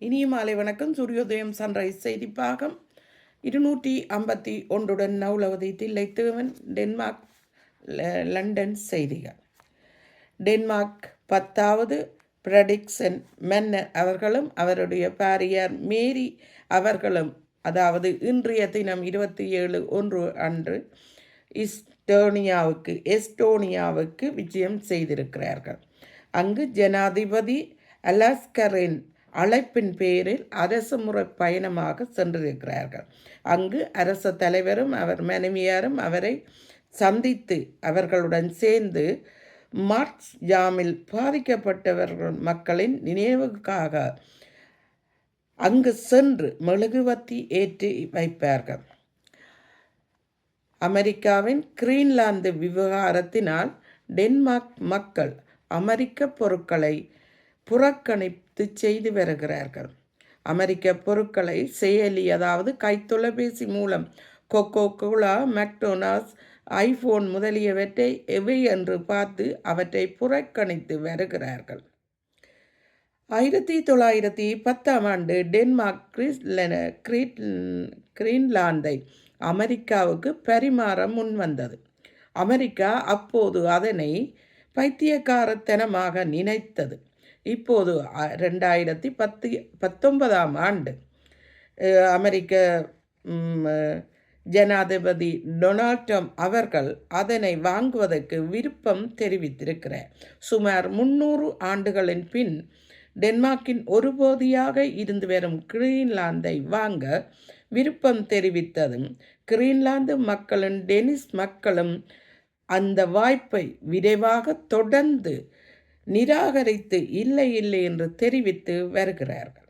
இனிய மாலை வணக்கம். சூரியோதயம் சன்ரைஸ் செய்திப்பாகம். இருநூற்றி ஐம்பத்தி ஒன்றுடன் நவுலவதி தில்லைத்தேவன் டென்மார்க் ல- லண்டன் செய்திகள். டென்மார்க் பத்தாவது பிரடிக்சன் மன்னர் அவர்களும் அவருடைய பாரியார் மேரி அவர்களும் அதாவது இன்றைய தினம் இருபத்தி ஏழு ஒன்று அன்று இஸ்டோனியாவுக்கு எஸ்டோனியாவுக்கு விஜயம் செய்திருக்கிறார்கள். அங்கு ஜனாதிபதி அலாஸ்கரின் அழைப்பின் பேரில் அரசு முறை பயணமாக சென்றிருக்கிறார்கள். அங்கு அரச தலைவரும் அவர் மனைவியாரும் அவரை சந்தித்து அவர்களுடன் சேர்ந்து மார்க்ஸ் ஜாமில் பாதிக்கப்பட்டவர்கள் மக்களின் நினைவுக்காக அங்கு சென்று மெழுகுவத்தி ஏற்றி வைப்பார்கள். அமெரிக்காவின் கிரீன்லாந்து விவகாரத்தினால் டென்மார்க் மக்கள் அமெரிக்க பொருட்களை புறக்கணித்து செய்து வருகிறார்கள். அமெரிக்க பொருட்களை செயலி அதாவது கைத்தொலைபேசி மூலம் கொக்கோ கோலா மெக்டோனாஸ் ஐபோன் முதலியவற்றை எவை என்று பார்த்து அவற்றை புறக்கணித்து வருகிறார்கள். ஆயிரத்தி தொள்ளாயிரத்தி பத்தாம் ஆண்டு டென்மார்க் கிரீஸ்லன கிரீட் கிரீன்லாந்தை அமெரிக்காவுக்கு பரிமாற முன்வந்தது. அமெரிக்கா அப்போது அதனை பைத்தியக்காரத்தனமாக நினைத்தது. இப்போது அ- ரெண்டாயிரத்தி பத்து பத்தொன்பதாம் ஆண்டு அமெரிக்க ஜனாதிபதி டொனால்ட் ட்ரம்ப் அவர்கள் அதனை வாங்குவதற்கு விருப்பம் தெரிவித்திருக்கிறார். சுமார் முன்னூறு ஆண்டுகளின் பின் டென்மார்க்கின் ஒரு பகுதியாக இருந்து வரும் கிரீன்லாந்தை வாங்க விருப்பம் தெரிவித்ததும் கிரீன்லாந்து மக்களும் டெனிஸ் மக்களும் அந்த வாய்ப்பை விரைவாக தொடர்ந்து நிராகரித்து இல்லை இல்லை என்று தெரிவித்து வருகிறார்கள்.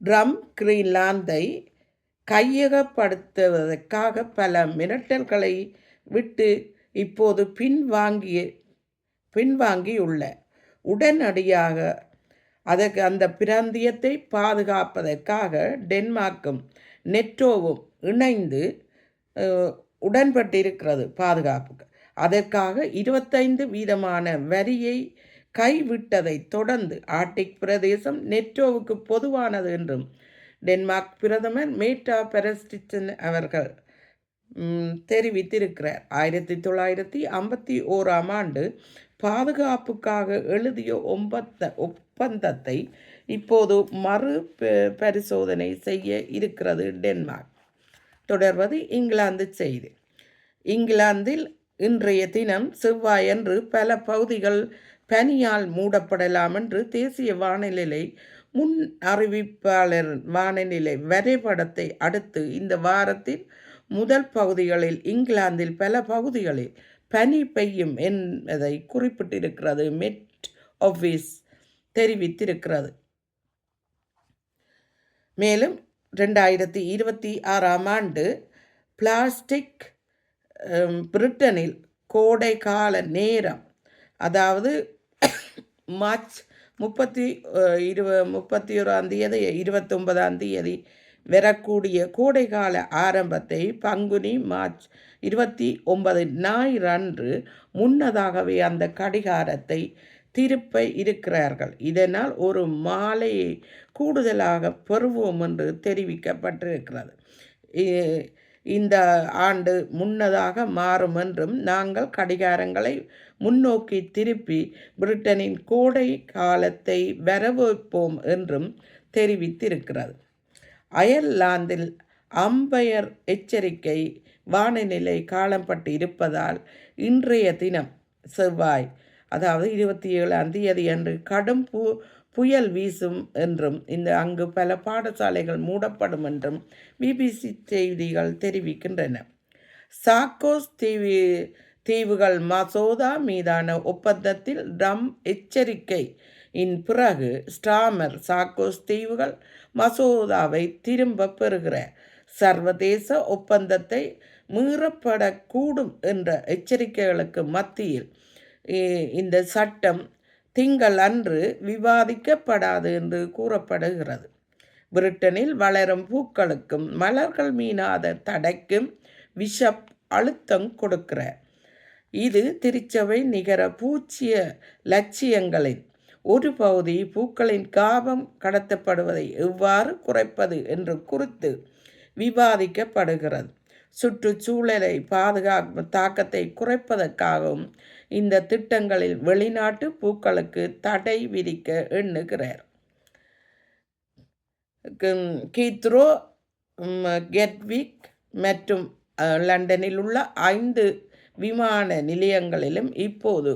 ட்ரம் கிரீன்லாந்தை கையகப்படுத்துவதற்காக பல மிரட்டல்களை விட்டு இப்போது பின்வாங்கிய பின்வாங்கியுள்ள. உடனடியாக அதற்கு அந்த பிராந்தியத்தை பாதுகாப்பதற்காக டென்மார்க்கும் நெட்டோவும் இணைந்து உடன்பட்டிருக்கிறது பாதுகாப்புக்கு. அதற்காக இருபத்தைந்து வீதமான வரியை கைவிட்டதை தொடர்ந்து ஆர்டிக் பிரதேசம் நெட்டோவுக்கு பொதுவானது என்றும் டென்மார்க் பிரதமர் மேட்டா பெரஸ்டிச்சன் அவர்கள் தெரிவித்திருக்கிறார். ஆயிரத்தி தொள்ளாயிரத்தி ஐம்பத்தி ஓராம் ஆண்டு பாதுகாப்புக்காக எழுதிய ஒம்பத்த ஒப்பந்தத்தை இப்போது மறு பரிசோதனை செய்ய இருக்கிறது டென்மார்க். தொடர்வது இங்கிலாந்து செய்தி. இங்கிலாந்தில் இன்றைய தினம் செவ்வாயன்று பல பகுதிகள் பனியால் மூடப்படலாம் என்று தேசிய வானிலை முன் அறிவிப்பாளர் வானிலை வரைபடத்தை அடுத்து இந்த வாரத்தின் முதல் பகுதிகளில் இங்கிலாந்தில் பல பகுதிகளில் பனி பெய்யும் என்பதை குறிப்பிட்டிருக்கிறது. மெட் ஆஃபீஸ் தெரிவித்திருக்கிறது. மேலும் ரெண்டாயிரத்தி இருபத்தி ஆறாம் ஆண்டு பிளாஸ்டிக் பிரிட்டனில் கோடை கால நேரம் அதாவது மார்ச் முப்பத்தி இருவ முப்பத்தி ஓராம் தேதி இருபத்தொன்பதாம் தேதி வரக்கூடிய கோடைகால ஆரம்பத்தை பங்குனி மார்ச் இருபத்தி ஒன்பது ஞாயிறன்று முன்னதாகவே அந்த கடிகாரத்தை திருப்ப இருக்கிறார்கள். இதனால் ஒரு மாலையை கூடுதலாக பெறுவோம் என்று தெரிவிக்கப்பட்டிருக்கிறது. இந்த ஆண்டு முன்னதாக மாறும் என்றும் நாங்கள் கடிகாரங்களை முன்னோக்கி திருப்பி பிரிட்டனின் கோடை காலத்தை வரவேற்போம் என்றும் தெரிவித்திருக்கிறது. அயர்லாந்தில் அம்பயர் எச்சரிக்கை வானிலை காலப்பட்டு இருப்பதால் இன்றைய தினம் செவ்வாய் அதாவது இருபத்தி ஏழாம் தேதி அன்று கடும் பூ புயல் வீசும் என்றும் இந்த அங்கு பல பாடசாலைகள் மூடப்படும் என்றும் பிபிசி செய்திகள் தெரிவிக்கின்றன. சாக்கோஸ் தீவு தீவுகள் மசோதா மீதான ஒப்பந்தத்தில் ட்ரம் எச்சரிக்கை இன் பிறகு ஸ்டாமர் சாக்கோஸ் தீவுகள் மசோதாவை திரும்ப பெறுகிற சர்வதேச ஒப்பந்தத்தை மீறப்படக்கூடும் என்ற எச்சரிக்கைகளுக்கு மத்தியில் இந்த சட்டம் திங்கள் அன்று விவாதிக்கப்படாது என்று கூறப்படுகிறது. பிரிட்டனில் வளரும் பூக்களுக்கும் மலர்கள் மீனாத தடைக்கும் விஷப் அழுத்தம் கொடுக்கிறார். இது திருச்சபை நிகர பூச்சிய லட்சியங்களின் ஒரு பகுதி பூக்களின் காபம் கடத்தப்படுவதை எவ்வாறு குறைப்பது என்று குறித்து விவாதிக்கப்படுகிறது. சுற்றுச்சூழலை பாதுகாக்கும் தாக்கத்தை குறைப்பதற்காகவும் இந்த திட்டங்களில் வெளிநாட்டு பூக்களுக்கு தடை விதிக்க எண்ணுகிறார். கீத்ரோ கெட்விக் மற்றும் லண்டனில் உள்ள ஐந்து விமான நிலையங்களிலும் இப்போது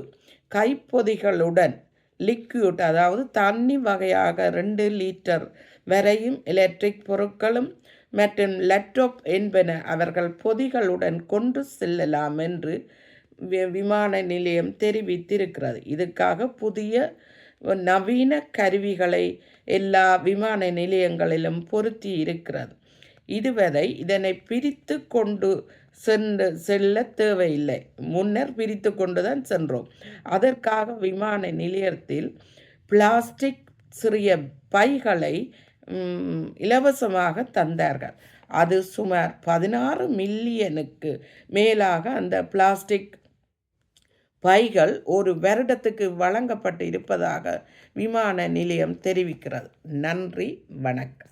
கைப்பொதிகளுடன் லிக்யூட் அதாவது தண்ணி வகையாக ரெண்டு லிட்டர் வரையும் எலக்ட்ரிக் பொருட்களும் மற்றும் லேப்டாப் என்பன அவர்கள் பொதிகளுடன் கொண்டு செல்லலாம் என்று விமான நிலையம் தெரிவித்திருக்கிறது. இதுக்காக புதிய நவீன கருவிகளை எல்லா விமான நிலையங்களிலும் பொருத்தி இருக்கிறது. இதுவரை இதனை பிரித்து கொண்டு சென்று செல்ல தேவையில்லை. முன்னர் பிரித்து கொண்டு தான் சென்றோம். அதற்காக விமான நிலையத்தில் பிளாஸ்டிக் சிறிய பைகளை இலவசமாக தந்தார்கள். அது சுமார் பதினாறு மில்லியனுக்கு மேலாக அந்த பிளாஸ்டிக் பைகள் ஒரு வருடத்துக்கு வழங்கப்பட்டு இருப்பதாக விமான நிலையம் தெரிவிக்கிறது. நன்றி வணக்கம்.